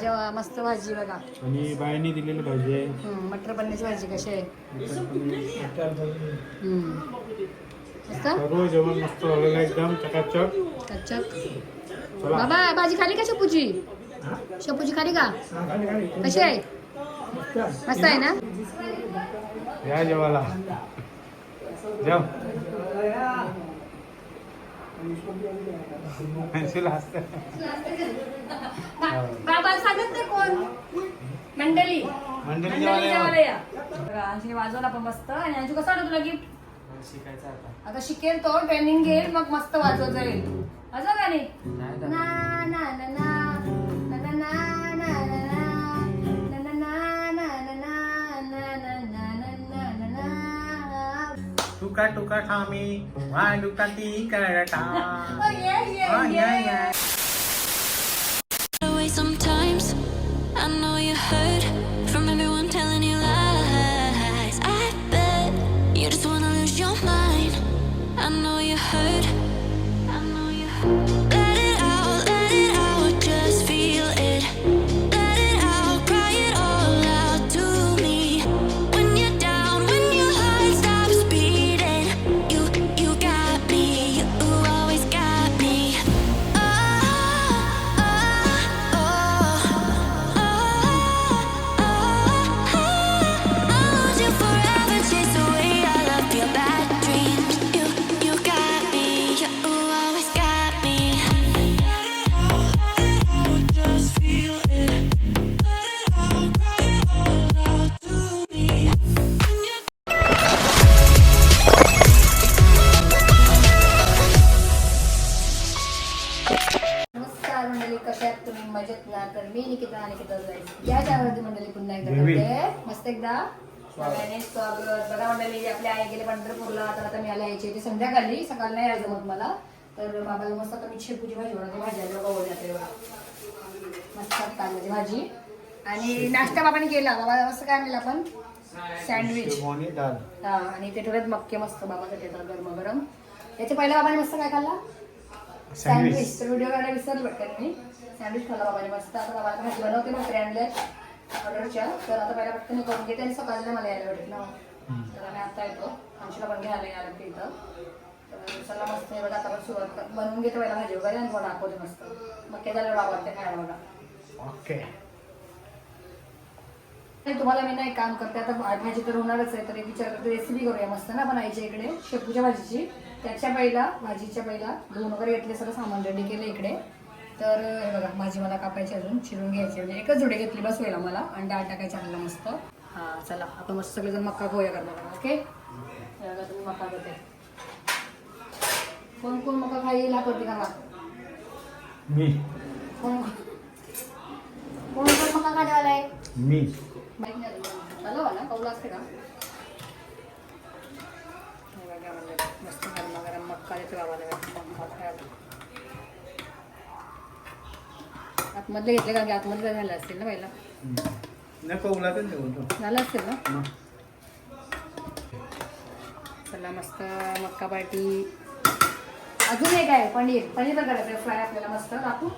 जेव्हा मस्त भाजी बघा. आणि बायांनी दिलेली भाजी आहे. हम्म, मटर पनीरची भाजी कशी आहे? मटण पनीर. हम्म. मस्त? सर्व जेवण मस्त झालेलं आहे एकदम चकाचक. कच्चक चला. बाबा भाजी खाली का शपूची? शपूची खाली का? कशी आहे? मस्त आहे ना? या जेवायला. जेव. बाबा सांगत नाही कोण? मंडळी मंडळी मंडळी जेवायला या. अंशूने वाजवला पण मस्त. आणि अंशू कसं वाटत तुला गिफ्ट शिकायचं आता. आता शिकेल तो ट्रेनिंग घेईल मग मस्त वाजवत जाईल. वाजव गाणी. ना ना ना ना ना ना. तुका तुका ठामी वांडुका ती करटा एकदा. सगळ्यांनी स्वागत. बघा मंडळी आपले आई गेले पंढरपूरला. तर आता मी आले यायची ते संध्याकाळी. सकाळी नाही यायचं मग मला. तर बाबाला मस्त आता मी शेपूची भाजी बनवते. भाजी आली बघा जाते मस्त कांद्याची भाजी. आणि नाश्ता बाबाने केला. बाबा मस्त काय आणलेलं आपण? सँडविच हा आणि ते ठेवलेत मक्के मस्त बाबासाठी येतात गरम गरम याच्या पहिल्या बाबाने मस्त काय खाल्ला? सँडविच तर व्हिडिओ काढायला विसरले वाटतं मी. सँडविच खाल्ला बाबाने मस्त. आता बाबाला भाजी बनवते भाकरी आणल्या ऑर्डरच्या तर आता पहिला पटकन मी करून घेते आणि सकाळला मला यायला भेटेल ना. तर आम्ही आता येतो. आमच्याला पण घ्यायला यायला ते इथं. तर चला मस्त हे बघा आता आपण सुरुवात बनवून घेतो पहिला भाजी वगैरे आणि तुम्हाला दाखवते मस्त. मग काय झालं बाबा ते खायला बघा. ओके. नाही तुम्हाला मी नाही काम करते आता भाजी तर होणारच आहे तर एक विचार करते रेसिपी करूया मस्त ना बनायच्या इकडे शेपूच्या भाजीची. त्याच्या पहिला भाजीच्या पहिला धुवून वगैरे घेतले सगळं सामान रेडी केलं इकडे. तर हे बघा भाजी मला कापायची अजून चिरून घ्यायची म्हणजे एकच जोडी घेतली बस होईल मला आणि डाळ टाकायची आणला मस्त. हा चला आपण मस्त सगळेजण मक्का खाऊया करणार ओके बघा तुम्ही मक्का घेते कोण कोण मक्का खाईल करते का मी. कोण कोण कोण मक्का खाण्यावाला आहे मी. माहीत नाही. झालं वाला कौला असते का? मस्त गरम गरम मक्का देते मक्का खायला. आतमधले घेतले का की आतमधले झालं असतील ना पहिला. नाही कौला झालं असतील ना? चला मस्त मक्का पार्टी अजून एक आहे पनीर. पनीर पण करायचं फ्राय आपल्याला मस्त. कापू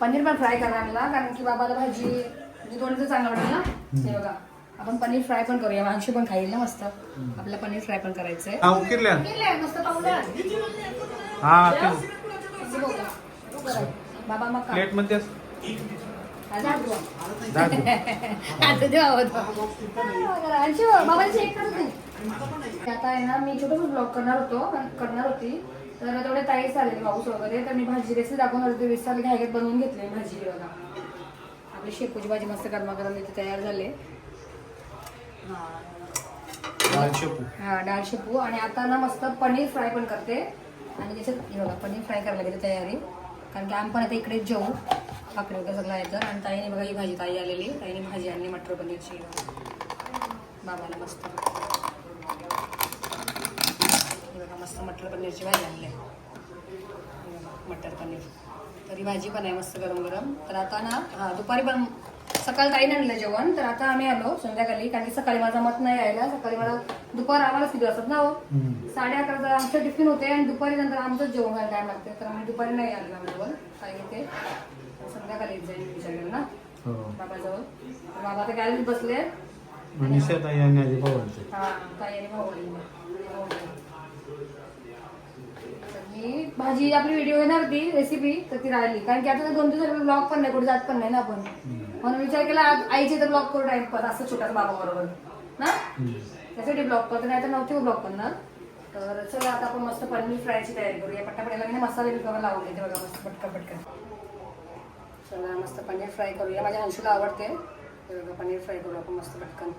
पनीर पण फ्राय करणार मला कारण की बाबाला भाजी म्हणजे दोन्हीचं चांगलं वाटेल ना? हे बघा. आपण पनीर फ्राय पण करूया. मांशी पण खाईल ना मस्त. आपल्याला पनीर फ्राय पण करायचं आहे उकिरल्या केलंय, मस्त हा बाबा मग का? प्लेटमध्ये. आता आहे ना मी छोटस ब्लॉग करणार होतो करणार होती. तर तेवढे ताईच आले पाऊस वगैरे तर मी भाजी रेसिपी दाखवणार होते वीस साल घायगेत बनवून घेतले भाजी बघा. आपली शेपूची भाजी मस्त गरमागरम इथे तयार झाले. हा. हा डाळ शेपू. आणि आता ना मस्त पनीर फ्राय पण करते. आणि त्याच्यात हे बघा पनीर फ्राय करायला लागेल तयारी. कारण की आम्ही पण आता इकडे जेवू भाकरी वगैरे सगळं आहे तर आणि ताईने बघा ही भाजी ताई आलेली. ताईने भाजी आणली मटर पनीरची बाबाला मस्त. बघा मस्त मटर पनीरची भाजी आणली आहे. मटर पनीर. तरी भाजी पण आहे मस्त गरम गरम तर आता ना हा दुपारी पण सकाळी ताईने आणलं जेवण तर आता आम्ही आलो संध्याकाळी कारण की सकाळी माझा मत नाही यायला. सकाळी मला दुपार आम्हालाच किती वाजतात ना हो. साडे अकराचा आमचं टिफिन होते आणि दुपारी नंतर आमचंच जेवण व्हायला टाइम लागते. तर आम्ही दुपारी नाही आलो आमच्यावर काही ते संध्याकाळी येत जाईल विचार केला ना हो. बाबाजवळ. बाबा आता गॅलरीत बसले. मनीषा ताई आणि आजी पवारचे हा ताई आणि भाऊ मी भाजी आपली व्हिडिओ येणार ती रेसिपी तर ती राहिली. कारण की आता दोन दिवस ब्लॉग पण नाही कुठे जात पण नाही ना आपण. म्हणून विचार केला आज आईचे तर ब्लॉग करू टाइमपास असं छोटासा बाबा बरोबर. ना? त्यासाठी ब्लॉग करतो नाही तर नव्हते ब्लॉग करणार. तर चला आता आपण मस्त पनीर फ्रायची तयारी करूया. पट्टापट्याला मी मसाले बिकावा लावून घेते बघा मस्त पटकन पटकन. चला मस्त पनीर फ्राय करूया. माझ्या अंशूला आवडते. तर बघा पनीर फ्राय करू आपण मस्त पटकन.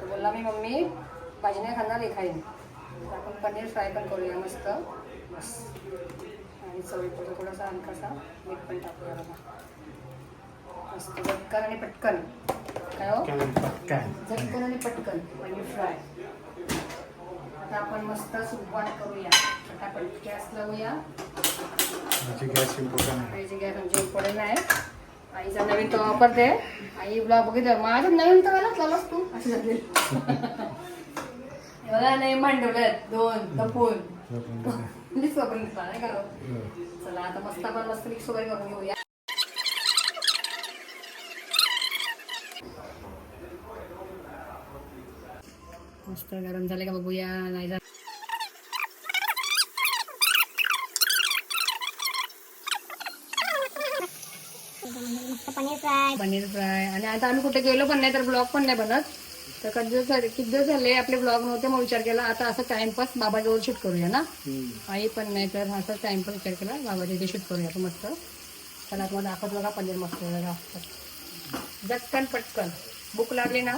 तर बोलला मी मम्मी भाजी नाही खाणार हे खाईन तर आपण पनीर फ्राय पण करूया मस्त. बस. आणि चवीपुरतं थोडासा हलकासा मीठ पण टाकूया बघा. मस्त झटकन आणि पटकन. काय हो? झटकन आणि पटकन पनीर फ्राय. आता आपण मस्त सुरुवात करूया. फटाफट गॅस लावूया. माझी गॅस इम्पॉर्टंट आहे. आईची इम्पॉर्टंट आहे. आईचा नवीन तो वापरते. आई ब्लॉग बघितलं. माझं नवीन तर घालत लावलास तू. असं झाले. मला नाही मांडवल्यात दोन तपून. मिक्स वापरून नाही का? चला आता मस्त आपण मस्त मिक्स वगैरे करून घेऊया. मस्त गरम झाले का बघूया नाही झालं. पनीर फ्राय. पनीर फ्राय आणि आता आम्ही कुठे गेलो पण नाही तर ब्लॉग पण नाही बनत. तर कधी झाले किती दिवस झाले आपले ब्लॉग नव्हते मग विचार केला आता असं टाइमपास बाबाजवळ शूट करूया ना? आई पण नाही तर असं टाइमपास विचार केला बाबाच्या इथे शूट करूया आपण मस्त. त्याला तुम्हाला दाखवत बघा पनीर मस्त बघा झटकन पटकन. भूक लागली ना?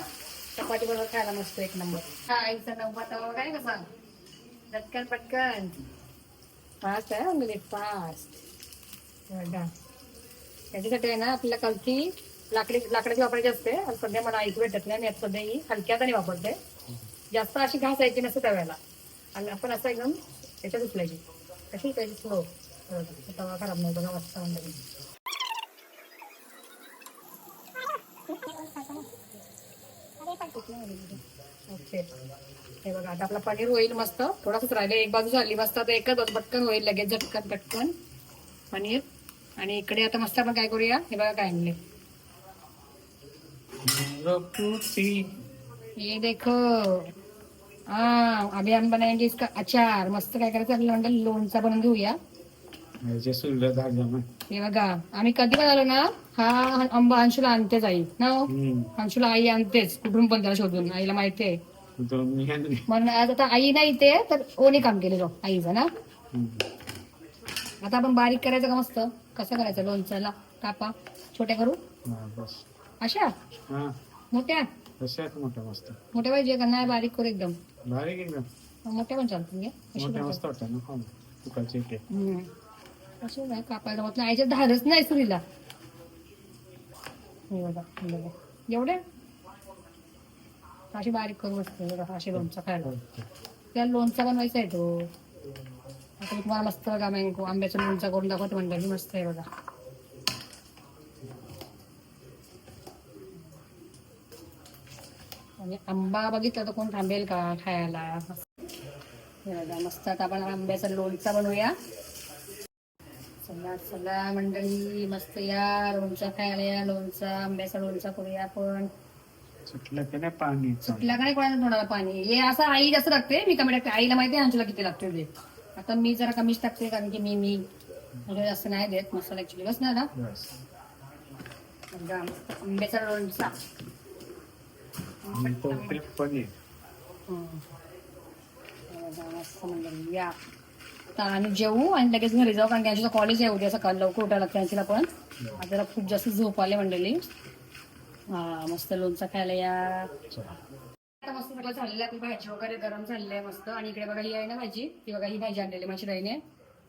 चपाती बरोबर खायला मस्त एक नंबर. हा आईचा नंबर तवा काय कसा झटकन पटकन फास्ट आहे मिनिट फास्ट त्याच्यासाठी आहे ना आपल्याला कलती लाकडी लाकडाची वापरायची असते. आणि सध्या मला ऐकू भेटत नाही मी आता सध्या ही हलक्यात वापरते. जास्त अशी घासायची नसते तव्याला. आणि आपण असं एकदम त्याच्यात उचलायची. कशी त्याची स्लो तवा खराब नाही बघा मस्त म्हणजे ओके. हे बघा आता आपला पनीर होईल मस्त. थोडासाच राहिले एक बाजू झाली मस्त. आता एकच बाजू पटकन होईल लगेच झटकन पटकन. पनीर. आणि इकडे आता मस्त आपण काय करूया? हे बघा काय आणले ये देखो. हा अभी बनाएंगे इसका अचार. मस्त काय करायचं? आपल्याला लोणचा बनवून घेऊया याचे सुलभ झाले मग हे बघा आम्ही कधी पण आलो ना हा आंबा अंशुला आणतेच आई ना हो? अंशुला आई आणतेच कुठून पण त्याला शोधून आईला माहिती आहे. म्हणून आज आता आई नाही इथे तर कोणी काम केलेलं आईचं ना. आता आपण बारीक करायचं का मस्त? कसं करायचं? लोणच्याला कापा. छोट्या करू? अशा? मोठ्या? मोठ्या मस्त. मोठ्या पाहिजे का? नाही बारीक करू एकदम. भारी एकदम. मोठ्या पण चालतील मोठ्या मस्त वाटतं ना तुकाचे. हम्म. अशी नाही कापायला होत नाही. आईच्या धारच नाही सुरीला. हे बघा बघा. एवढे? अशी बारीक करू असते अशी लोणचं खायला. त्या लोणचा बनवायचा आहे तो. आता मी तुम्हाला मस्त बघा मँगो आंब्याचा लोणचा करून दाखवतो म्हणलं मस्त आहे बघा. आणि आंबा बघितला तर कोण थांबेल का खायला? मस्त आता आपण आंब्याचा लोणचा बनवूया. चला चला मंडळी मस्त या. लोणचा खायला या लोणचा आंब्याचा लोणचा करूया आपण. सुटलं की नाही पाणी सुटला का नाही कोणाला तोंडाला पाणी? हे असं आई जास्त टाकते मी कमी टाकते. आईला माहिती आहे अंशूला किती लागते ते. आता मी जरा कमीच टाकते कारण की मी मी म्हणजे जास्त नाही देत मसाला ऍक्च्युली बस ना मस्त आंब्याचा लोणचा. पनीर मस्त मंडळी या. आता आम्ही जेवू आणि लगेच घरी जाऊ कारण की अंशूचं कॉलेज आहे उद्या सकाळ लवकर उठायला लागतं अंशूला पण. आता खूप जास्त झोप आले मंडळी. हा मस्त लोणचा खायला या. आता मस्त सगळं झालेलं आहे भाजी वगैरे गरम झालेली आहे मस्त. आणि इकडे बघा ही आहे ना भाजी. ती बघा ही भाजी आणलेली माझ्या ताईने.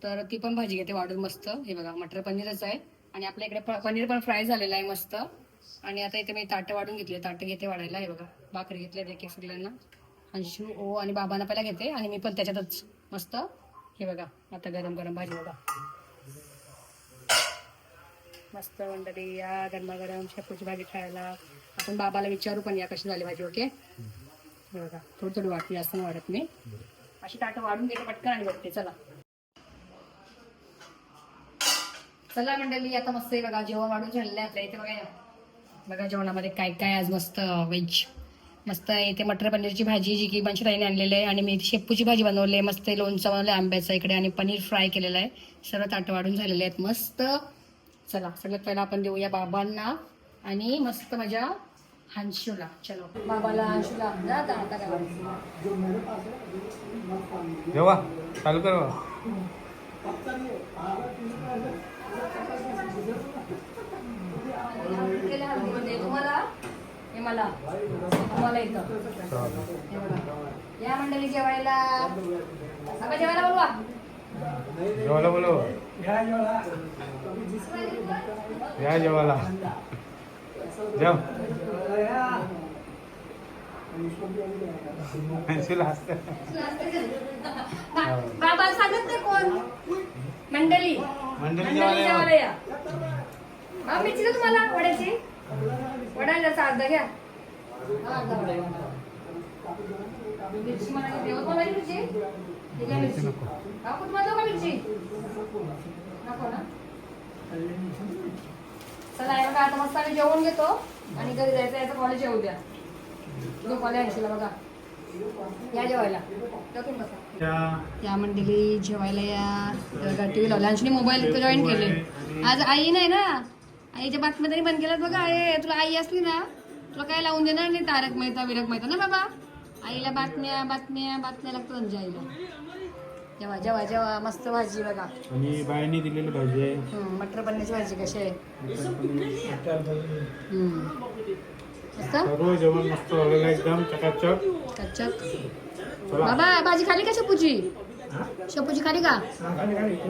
तर ती पण भाजी घेते वाढून मस्त. हे बघा मटर पनीरच आहे. आणि आपल्या इकडे पनीर पण फ्राय झालेलं आहे मस्त. आणि आता इथे मी ताटं वाढून घेतले ताटं घेते वाढायला हे बघा. भाकरी घेतल्या एक सगळ्यांना. अंशू ओ आणि बाबांना पहिला घेते. आणि मी पण त्याच्यातच मस्त हे बघा आता गरम गरम भाजी बघा. मस्त मंडळी या गरमागरम शेपूची भाजी खायला. आपण बाबाला विचारू पण या कशी झाली भाजी ओके? हे बघा थोडी थोडी वाटली जास्त नाही वाढत मी. अशी ताटं वाढून घेते पटकन आणि बघते चला. चला मंडळी आता मस्त आहे बघा जेवण वाढून झालेलं आहे. आपल्या इथे बघा बघा जेवणामध्ये काय काय आज मस्त व्हेज. मस्त आहे. इथे मटर पनीरची भाजी जी की बनशुताईने आणलेली आहे. आणि मी शेपूची भाजी बनवली आहे. मस्त लोणचं बनवलं आंब्याचं इकडे. आणि पनीर फ्राय केलेलं आहे. सर्व ताटं वाढून झालेले आहेत. मस्त. चला सगळ्यात पहिला आपण देऊया बाबांना. आणि मस्त माझ्या हंशूला. चलो. बाबाला हंशूला चालू कर. तुम्हाला हे मला. हे बघा. या मंडळी जेवायला. बाबा जेवायला बोलवा. जेवायला बोलव. या जेवायला. जेव. पेन्सिल हसते बा- बाबा सांगत नाही कोण? मंडळी. मंडळी जेवायला या. तुम्हाला वड्याची? वडायला अर्धा घ्या. मिरची मला देऊ तुम्हाला मिरची? घ्या मिरची. काकू तुम्हाला देऊ का मिरची? नको ना. चला बघा आता मस्त आम्ही जेवण घेतो आणि घरी जायचं याचं कॉलेज येऊ द्या. तो कॉलेज आणशील बघा. या जेवायला. टाकून बसा. त्या या मंडळी जेवायला या. टी व्ही लावला. अंशनी मोबाईल जॉईन केले आज आई नाही ना? आईच्या बातम्या तरी बंद केल्यात बघा. ए तुला आई असली ना तुला काय लावून देणार नाही तारक मेहता विरक मेहता ना बाबा? आईला बातम्या बातम्या बातम्या लागतात आमच्या आईला जेव्हा जेव्हा जेव्हा मस्त भाजी बघा. आणि बायने दिलेली भाजी आहे. हम्म, मटर पनीरची भाजी कशी आहे? हम्म. मस्त? सर्व जेवण मस्त झालेलं आहे एकदम चकाचक. कच्चक चला. बाबा भाजी खाली का शपूची? शपूची खाली का?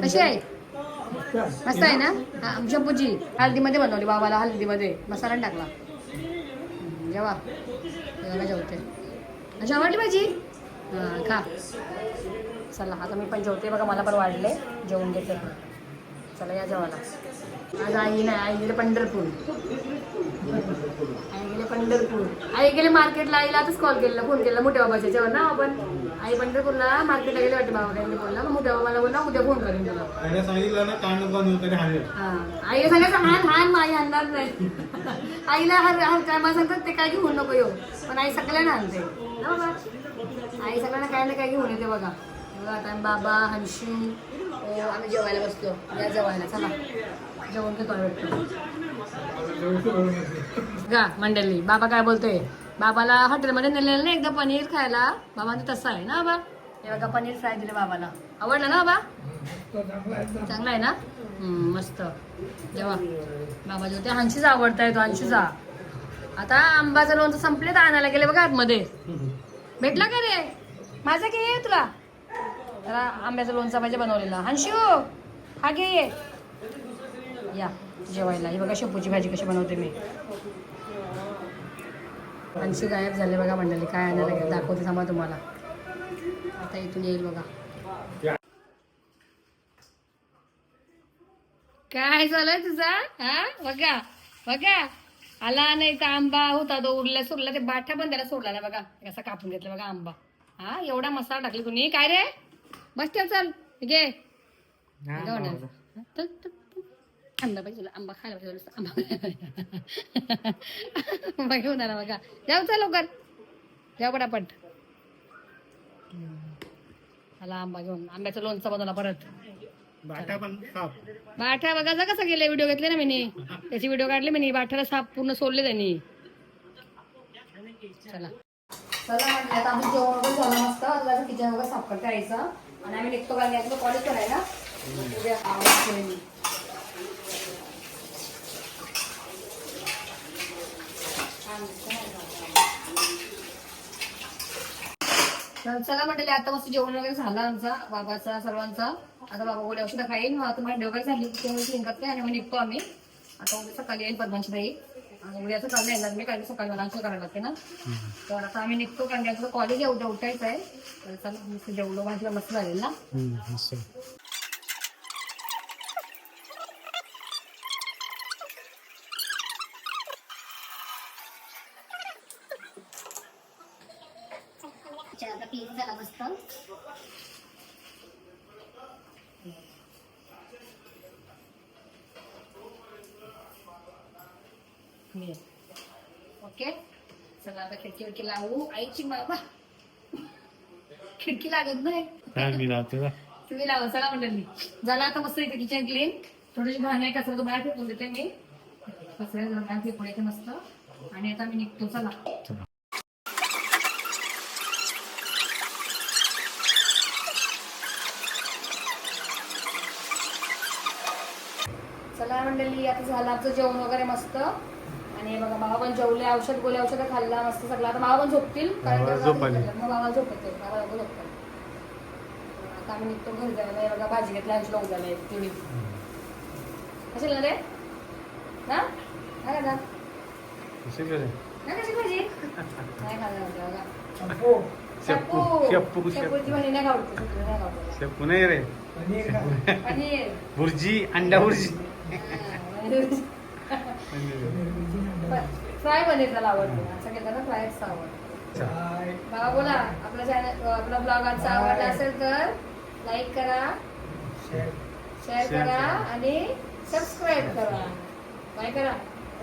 कशी आहे? मस्त आहे ना? हा शपूची हळदीमध्ये बनवली बाबाला हळदीमध्ये. मसाला टाकला. जेवा. जेव्हा जेवते जेवली भाजी? हां खा. चला आता मी पण जेवते. बघा मला पण वाढले. जेवून घेते. चला या जेवायला. आज आई नाही आई गेले पंढरपूर आई गेले पंढरपूर आई गेले मार्केटला आईला आताच कॉल केला फोन केला मोठ्या बाबाच्या जेवण ना आपण आई पंढरपूरला मार्केटला गेले वाटते बाबा काही बोलला मग मोठ्या बाबाला बोलला उद्या फोन करेन तुला आईने सांगितलं ना हा आईला सांगायचं हान आणणार नाही आईला हर हर काय मला सांगतात ते काय घेऊन नको येऊ पण आई सगळ्यांना आणते ना बाबा आई सगळ्यांना काय ना काय घेऊन येते बघा बघा आता बाबा हंशी हो, आम्ही जेवायला बसलो. या जेवायला चला. जेवण घेतो भेटतो गा मंडळी बाबा काय बोलतोय? बाबाला हॉटेलमध्ये नेलेलं नाही एकदा पनीर खायला. बाबांचं तसं आहे ना बाबा? हे बघा पनीर फ्राय दिले बाबाला. आवडलं ना बाबा? चांगला आहे ना? मस्त. जेव्हा बाबा जेवते हांशीच आवडता तो हंशीचा. आता आंबाचं लोणचं संपले तर आणायला गेले बघा आतमध्ये. भेटला का रे? माझं घे ये तुला. त्याला आंब्याचं लोणचं पाहिजे बनवलेला. हंशू हा घे. ये या जेवायला. ही बघा शेपूची भाजी कशी बनवते मी. हंशी गायब झाले बघा मंडळी काय आणायला गेलं दाखवते थांबा तुम्हाला. आता इथून येईल बघा. काय झालंय तुझा? हा? बघा बघा. आला नाही तर आंबा होता तो उरला सोडला ते बाठा पण त्याला सोडला ना बघा. कसा कापून घेतला बघा आंबा. हा एवढा मसाला टाकली तुम्ही काय रे? बस ठेव चल. घे. हा, चल. आंबा पाहिजे तुला आंबा खायला पाहिजे. आंबा आंबा घेऊन आला बघा. जाऊ चल लवकर. जाऊ पटापट. आला आंबा घेऊन. आंब्याचं लोणचं बनवला परत. बाठा बघा जा कसं गेले. व्हिडिओ घेतले ना मी त्याची व्हिडिओ काढले मी बाठाला साप पूर्ण सोडले त्यांनी. चला. चला म्हटलं आता आम्ही जेवण वगैरे झालं मस्त. आता किचन वगैरे साफ करता यायचं आणि आम्ही निघतो कारण यातलं कॉलेज करायला. उद्या आवाज चला म्हटले आता मस्त जेवण वगैरे झालं आमचा बाबाचा सर्वांचा. आता बाबा बोले औषधं खाईन. मग आता माझी वगैरे झाली त्यामुळे शिंकत नाही आणि मग निघतो आम्ही. आता उद्या सकाळी येईल पद्माची आणि उद्याचं काल येणार मी कारण सकाळी मला करायला लागते ना. तर आता आम्ही निघतो कारण त्याचं कॉलेज उद्या उठायचं आहे. तर चला मस्त जेवलो भाजीला मस्त झालेला ना अच्छा आता क्लीन झाला मस्त ओके चला आता खिडकी लावू आईची बाबा खिडकी लागत नाही. मी लावतो तुम्ही लावा चला मंडळी झाला आता मस्त इथे किचन क्लीन थोडीशी भांडे कचरा तो बाहेर फेकून देते मी. जरा बाहेर फेकून येते मस्त. आणि आता मी निघतो चला. चला मंडळी आता झालं आमचं जेवण वगैरे मस्त. आणि बघा बाबा पण जेवले औषध गोळे औषध खाल्ला मस्त सगळं. आता बाबा पण झोपतील कारण बाबा झोपत बाबा झोपतात. आता आम्ही निघतो घरी जायला. बघा भाजी घेतला अंशला उद्याला तेवढी कशाला रे ना? काय नाही कशी भाजी? नाही खाल्लं म्हणते बघा. शेपू, शेपू शेपू, शेपूची भाजी नाही आवडते शेपू नाही आवडते शेपू नाही रे. पनीर भुर्जी अंडा भुर्जी फ्राय पनीर त्याला आवडते. असं केलं ना फ्रायच आवडतं. बाबा बोला. आपला चॅनल आपला ब्लॉग आजचा आवडला असेल तर लाईक करा शेअर करा. आणि सबस्क्राईब करा. काय करा?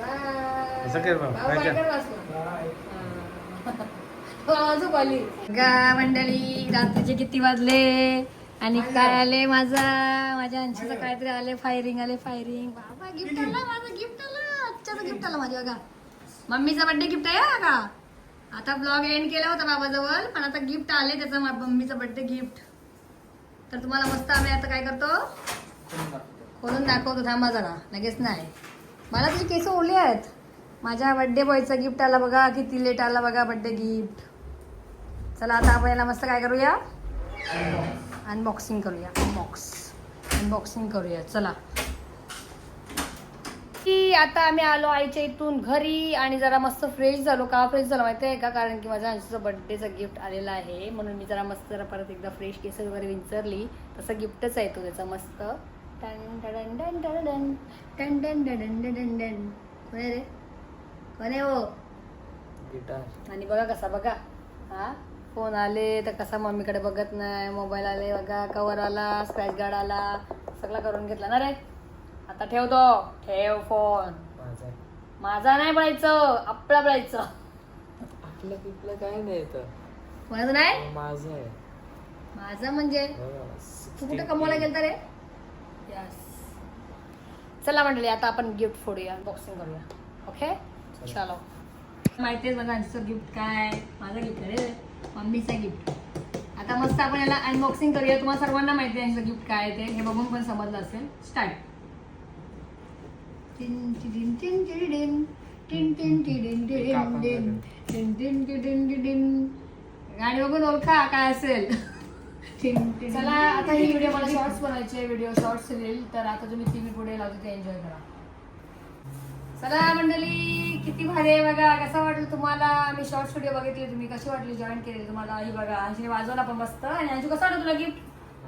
हा. गा मंडळी रात्रीचे किती वाजले? आणि काय आले माझा? माझ्या अंशीचं काहीतरी आले फायरिंग आले फायरिंग बाबा गिफ्ट आला माझा गिफ्ट आजच्याचं गिफ्ट आला माझ्या बघा. मम्मीचा बर्थडे गिफ्ट आहे हा का आता ब्लॉग एंड केला होता बाबाजवळ पण आता गिफ्ट आले त्याचं मम्मीचं बर्थडे गिफ्ट तर तुम्हाला मस्त आम्ही आता काय करतो? खोलून दाखवतो थांबा जरा लगेच नाही. मला तुझी केस ओले आहेत. माझ्या बर्थडे बॉयचं गिफ्ट आला बघा किती लेट आला बघा बर्थडे गिफ्ट चला आता आपण याला मस्त काय करूया? अनबॉक्सिंग करूया अनबॉक्स अनबॉक्सिंग करूया चला. की आता आम्ही आलो आईच्या इथून घरी आणि जरा मस्त फ्रेश झालो. का फ्रेश झालो माहिती आहे का? कारण की माझ्या आईचं बर्थडेचं गिफ्ट आलेलं आहे. म्हणून मी जरा मस्त जरा परत एकदा फ्रेश केस वगैरे विंचरली. तसं गिफ्टच आहे तो त्याचा मस्त. टन डन टन टन डन डन. कोण आहे रे? कोण आहे हो आणि बघा कसा बघा. हा? फोन आले तर कसा मम्मीकडे बघत नाही. मोबाईल आले बघा. कवर आला स्क्रॅच गार्ड आला. सगळा करून घेतला ना रे? आता ठेवतो ठेव फोन माझा. नाही बळायचं आपला बळायचं आपलं पिपलं काय नाही तर कोणाचं नाही? माझं आहे. माझं म्हणजे? तू कुठं कमवायला गेलता रे? यस चला मंडळी आता आपण गिफ्ट फोडूया बॉक्सिंग करूया. ओके चलो. माहितीच माझं आजचं गिफ्ट काय? माझं गिफ्ट आहे रे. मम्मीचं गिफ्ट आता मस्त आपण याला अनबॉक्सिंग करूया. तुम्हाला सर्वांना माहिती आहे यांचं गिफ्ट काय आहे ते. हे बघून पण समजलं असेल. स्टार्ट टिन टिडिन टिन टिडिन टिन टिन टिडिन टिडिन टिन टिन टिन टिडिन टिडिन गाणी बघून ओळखा काय असेल चला आता ही व्हिडिओ मला शॉर्ट्स बनवायचे व्हिडिओ शॉर्ट्स येईल तर आता तुम्ही टीव्ही पुढे लावतो ते एन्जॉय करा चला मंडळी किती भारी आहे बघा कसं वाटलं तुम्हाला मी शॉर्ट्स व्हिडिओ बघितले तुम्ही कशी वाटली जॉईन केली तुम्हाला ही बघा अंशीने वाजवला पण मस्त आणि अंशू कसं वाटलं तुला गिफ्ट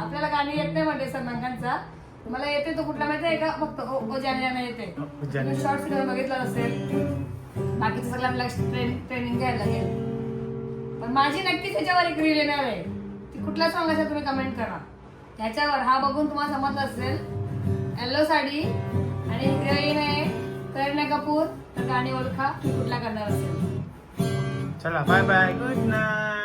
आपल्याला गाणी येत नाही म्हणजे सलमान खानचा तुम्हाला येते तो कुठला माहिती आहे? का फक्त ओ ओ जाने जाने येते. शॉर्ट व्हिडिओ बघितला असेल. बाकीचं सगळं आपल्याला ट्रेनिंग घ्यायला लागेल. पण माझी नक्कीच ह्याच्यावर एक रील येणार आहे. ती कुठला सॉंग असेल तुम्ही कमेंट करा. ह्याच्यावर हा बघून तुम्हाला समजलं असेल. येल्लो साडी आणि हिरोईन आहे करीना कपूर. तर गाणी ओळखा कुठला करणार असेल. चला बाय बाय गुड नाईट